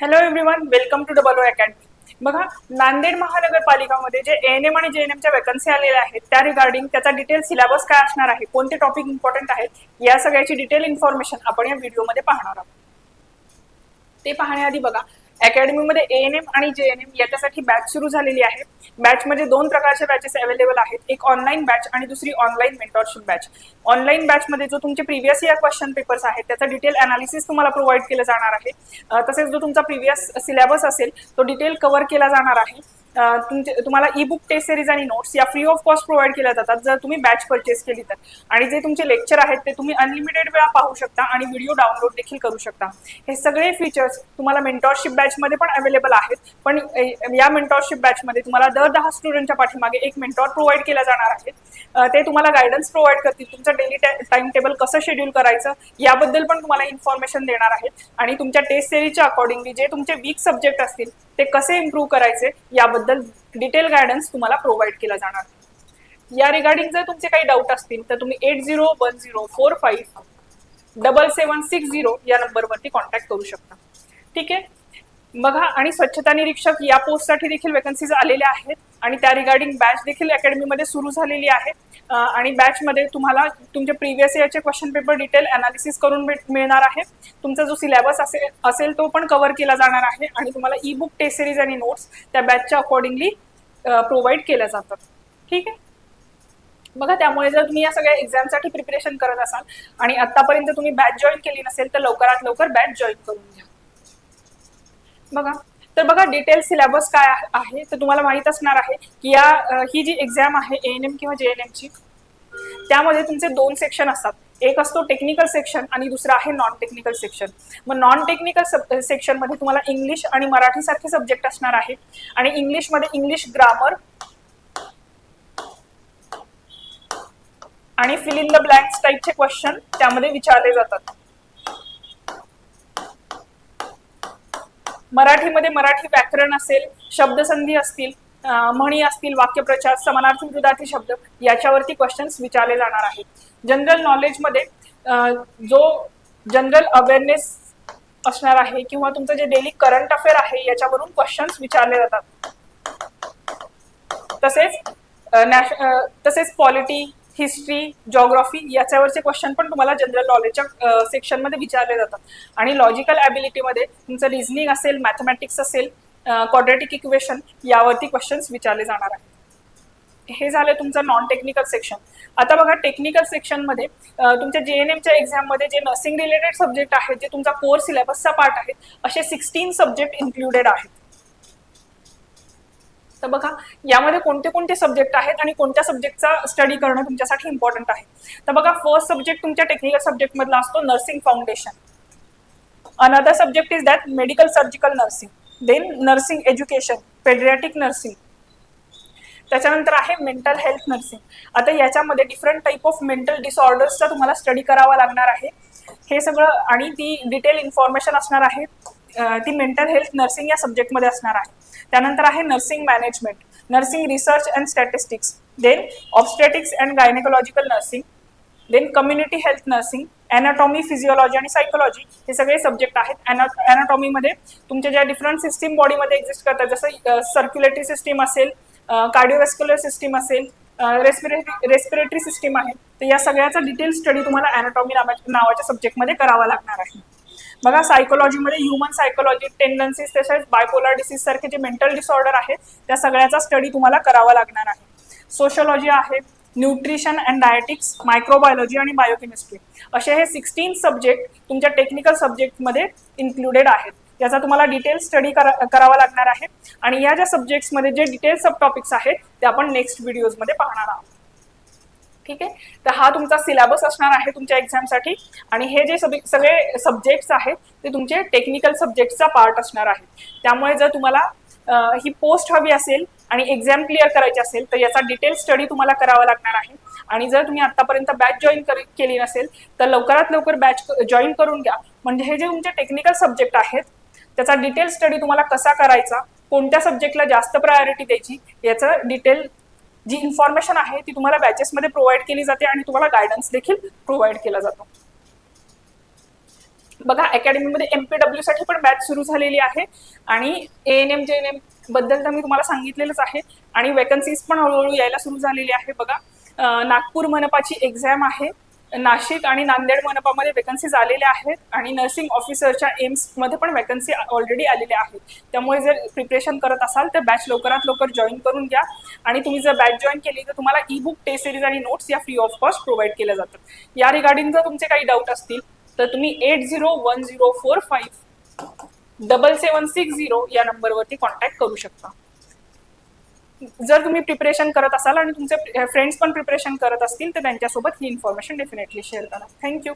Hello everyone welcome to double O academy बघा नांदेड महानगरपालिकामध्ये जे N M आणि जे एन एमच्या वॅकन्सी आलेल्या आहेत त्या रिगार्डिंग त्याचा डिटेल सिलेबस काय असणार आहे कोणते टॉपिक इम्पॉर्टंट आहेत या सगळ्याची डिटेल इन्फॉर्मेशन आपण या व्हिडिओमध्ये पाहणार आहोत. ते पाहण्याआधी बघा अकॅडमीमध्ये ए एन एम आणि जे एन एम याच्यासाठी बॅच सुरू झालेली आहे. बॅचमध्ये दोन प्रकारच्या बॅचेस अवेलेबल आहेत. एक ऑनलाईन बॅच आणि दुसरी ऑनलाईन मेंटॉरशिप बॅच ऑनलाईन बॅचमध्ये जो तुमचे प्रिव्हियस इयर क्वेश्चन पेपर्स आहेत त्याचा डिटेल अनालिसिस तुम्हाला प्रोव्हाइड केलं जाणार आहे. तसेच जो तुमचा प्रिव्हियस सिलेबस असेल तो डिटेल कव्हर केला जाणार आहे. तुमचे तुम्हाला ई बुक टेस्ट सिरीज आणि नोट्स या फ्री ऑफ कॉस्ट प्रोव्हाइड केल्या जातात जर तुम्ही बॅच परचेस केली तर. आणि जे तुमचे लेक्चर आहेत ते तुम्ही अनलिमिटेड वेळा पाहू शकता आणि व्हिडिओ डाउनलोड देखील करू शकता. हे सगळे फीचर्स तुम्हाला मेंटॉरशिप बॅचमध्ये पण अवेलेबल आहेत. पण या मेंटॉरशिप बॅचमध्ये तुम्हाला दर दहा स्टुडंटच्या पाठीमागे एक मेंटॉर प्रोव्हाइड केला जाणार आहे ते तुम्हाला गायडन्स प्रोव्हाइड करतील तुमचं डेली टाइम टेबल कसं शेड्यूल करायचं याबद्दल पण तुम्हाला इन्फॉर्मेशन देणार आहेत. आणि तुमच्या टेस्ट सिरीजच्या अकॉर्डिंगली जे तुमचे वीक सब्जेक्ट असतील ते कसे इम्प्रूव्ह करायचे याबद्दल डिटेल गायडन्स तुम्हाला प्रोव्हाइड केला जाणार. या रिगार्डिंग जर तुमचे काही डाऊट असतील तर तुम्ही eight zero one zero four five double seven six zero या नंबरवरती कॉन्टॅक्ट करू शकता. ठीक आहे? बघा आणि स्वच्छता निरीक्षक या पोस्टसाठी देखील वेकन्सीज आलेल्या आहेत. आणि त्या रिगार्डिंग बॅच देखील अकॅडमीमध्ये सुरू झालेली आहे. आणि बॅचमध्ये तुम्हाला तुमचे प्रिव्हियस इयरचे क्वेश्चन पेपर डिटेल अनालिसिस करून भेट- मिळणार आहे. तुमचा जो सिलेबस असेल असेल तो पण कव्हर केला जाणार आहे आणि तुम्हाला ई बुक टेस्ट सिरीज आणि नोट्स त्या बॅचच्या अकॉर्डिंगली प्रोव्हाइड केल्या जातात. ठीक आहे? बघा त्यामुळे जर तुम्ही या सगळ्या एक्झामसाठी प्रिपरेशन करत असाल आणि आतापर्यंत तुम्ही बॅच जॉईन केली नसेल तर लवकरात लवकर बॅच जॉईन करून घ्या. बघा तर बघा डिटेल सिलेबस काय आहे- तर तुम्हाला माहीत असणार आहे की या ही जी एक्झाम आहे ए एन एम किंवा जे एन एमची त्यामध्ये तुमचे दोन सेक्शन असतात. एक असतो टेक्निकल सेक्शन आणि दुसरा आहे नॉन टेक्निकल सेक्शन मग नॉन टेक्निकल सेक्शनमध्ये तुम्हाला इंग्लिश आणि मराठी सारखे सब्जेक्ट असणार आहे. आणि इंग्लिशमध्ये इंग्लिश ग्रामर आणि फिल इन द ब्लँक्स टाईपचे क्वेश्चन त्यामध्ये विचारले जातात. मराठीमध्ये मराठी व्याकरण असेल शब्दसंधी असतील म्हणी असतील वाक्यप्रचार समानार्थी विरुद्धार्थी शब्द याच्यावरती क्वेश्चन्स विचारले जाणार आहेत. जनरल नॉलेजमध्ये जो जनरल अवेअरनेस असणार आहे किंवा तुमचं जे डेली करंट अफेअर आहे याच्यावरून क्वेश्चन्स विचारले जातात. तसेच नॅश तसेच पॉलिटी हिस्ट्री जॉग्राफी याच्यावरचे क्वेश्चन पण तुम्हाला जनरल नॉलेजच्या सेक्शनमध्ये विचारले जातात. आणि लॉजिकल ॲबिलिटीमध्ये तुमचं रिझनिंग असेल मॅथमॅटिक्स असेल क्वाड्रेटिक इक्वेशन यावरती क्वेश्चन्स विचारले जाणार आहेत. हे झालं तुमचं नॉन टेक्निकल सेक्शन आता बघा टेक्निकल सेक्शनमध्ये तुमच्या जे एन एमच्या एक्झाममध्ये जे नर्सिंग रिलेटेड सब्जेक्ट आहेत जे तुमचा कोर सिलेबसचा पार्ट आहे असे सिक्स्टीन सब्जेक्ट इन्क्लुडेड आहेत. तर बघा यामध्ये कोणते कोणते सब्जेक्ट आहेत आणि कोणत्या सब्जेक्टचा स्टडी करणं तुमच्यासाठी इम्पॉर्टंट आहे. तर बघा फर्स्ट सब्जेक्ट तुमच्या टेक्निकल सब्जेक्टमधला असतो nursing foundation another subject is that medical surgical nursing then nursing education paediatric nursing त्याच्यानंतर आहे मेंटल हेल्थ नर्सिंग आता याच्यामध्ये डिफरंट टाईप ऑफ मेंटल डिसऑर्डर्सचा तुम्हाला स्टडी करावा लागणार आहे. हे सगळं आणि ती डिटेल इन्फॉर्मेशन असणार आहे. ती मेंटल हेल्थ नर्सिंग या सब्जेक्टमध्ये असणार आहे. त्यानंतर आहे nursing management nursing research and statistics then obstetrics and gynaecological nursing then community health nursing anatomy physiology आणि सायकोलॉजी हे सगळे सब्जेक्ट आहेत. अॅनाटॉमीमध्ये तुमच्या ज्या डिफरंट सिस्टीम बॉडीमध्ये एक्झिस्ट करतात जसं सर्क्युलेटरी सिस्टीम असेल कार्डिओवेस्क्युलर सिस्टीम असेल रेस्पिरेटरी रेस्पिरेटरी सिस्टीम आहे तर या सगळ्याचा डिटेल स्टडी तुम्हाला ॲनाटॉमी नावाच्या सब्जेक्टमध्ये करावा लागणार आहे. बघा सायकोलॉजीमध्ये ह्युमन सायकोलॉजी टेंडन्सीज तसेच बायपोलर डिसीज सारखे जे मेंटल डिसऑर्डर आहेत त्या सगळ्याचा स्टडी तुम्हाला करावा लागणार आहे. सोशोलॉजी आहे न्यूट्रिशन अँड डायटिक्स मायक्रोबायोलॉजी आणि बायोकेमिस्ट्री असे हे सिक्स्टीन सब्जेक्ट तुमच्या टेक्निकल सब्जेक्टमध्ये इन्क्लुडेड आहेत. याचा तुम्हाला डिटेल स्टडी करा करावा लागणार आहे. आणि या ज्या सब्जेक्ट्समध्ये जे डिटेल सब टॉपिक्स आहेत ते आपण नेक्स्ट व्हिडिओजमध्ये पाहणार आहोत. ठीक आहे? तर हा तुमचा सिलेबस असणार आहे तुमच्या एक्झामसाठी आणि हे जे सगळे सगळे सब्जेक्ट्स आहेत ते तुमचे टेक्निकल सब्जेक्टचा पार्ट असणार आहे. त्यामुळे जर तुम्हाला ही पोस्ट हवी असेल आणि एक्झाम क्लिअर करायची असेल तर याचा डिटेल स्टडी तुम्हाला करावा लागणार आहे. आणि जर तुम्ही आतापर्यंत बॅच जॉईन केली नसेल तर लवकरात लवकर बॅच जॉईन करून घ्या. म्हणजे हे जे तुमचे टेक्निकल सब्जेक्ट आहेत त्याचा डिटेल स्टडी तुम्हाला कसा करायचा कोणत्या सब्जेक्टला जास्त प्रायोरिटी द्यायची याचं डिटेल जी इन्फॉर्मेशन आहे ती तुम्हाला बॅचेसमध्ये प्रोव्हाइड केली जाते आणि तुम्हाला गायडन्स देखील प्रोव्हाइड केला जातो. बघा अकॅडमीमध्ये एमपीडब्ल्यू साठी पण बॅच सुरू झालेली आहे आणि A N M J N एमबद्दल तर मी तुम्हाला सांगितलेलंच आहे आणि वेकन्सीज पण हळूहळू यायला सुरू झालेली आहे. बघा नागपूर मनपाची एक्झाम आहे. नाशिक आणि नांदेड मनपामध्ये वेकन्सीज आलेल्या आहेत आणि नर्सिंग ऑफिसरच्या एम्समध्ये पण वेकन्सी ऑलरेडी आलेल्या आहेत. त्यामुळे जर प्रिपरेशन करत असाल तर बॅच लवकरात लवकर जॉईन करून घ्या. आणि तुम्ही जर बॅच जॉईन केली तर तुम्हाला ई बुक टेस्ट सिरीज आणि नोट्स या फ्री ऑफ कॉस्ट प्रोव्हाइड केल्या जातात. या रिगार्डिंग जर तुमचे काही डाऊट असतील तर तुम्ही eight zero one zero four five double seven six zero या नंबरवरती कॉन्टॅक्ट करू शकता. जर तुम्ही प्रिपरेशन करत असाल आणि तुमचे फ्रेंड्स पण प्रिपरेशन करत असतील तर त्यांच्यासोबत ही इन्फॉर्मेशन डेफिनेटली शेअर करा. Thank you